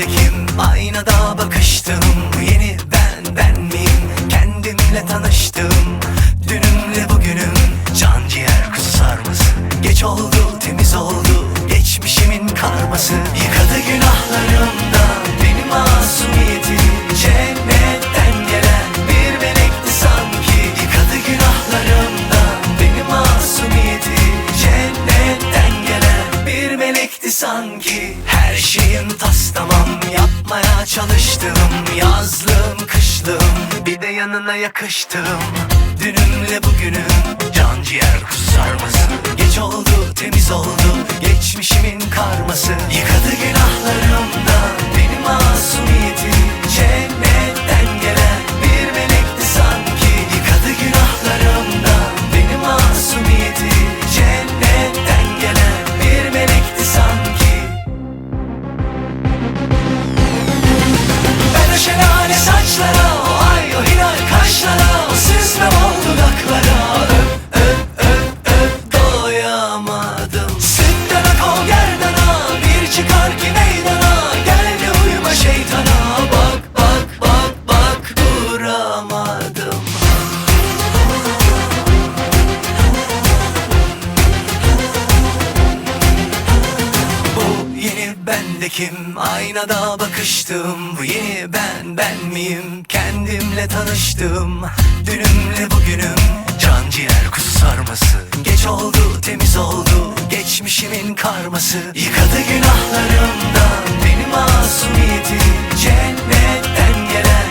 bendekim Aynada bakıştım. Yeni ben ben miyim? Kendimle tanıştım. Dünümle çalıştım Yazlım kışlım. Bir de yanına yakıştım. Dünümle bugünüm Can ciğer kuzu sarması Geç oldu kim? Aynada bakıştım. Bu yeni ben ben miyim? Kendimle tanıştım. Dünümle bugünüm. Can ciğer kuzu sarması. Geç oldu temiz oldu. Geçmişimin karması. Yıkadı günahlarımdan Beni masumiyeti Cennetten gelen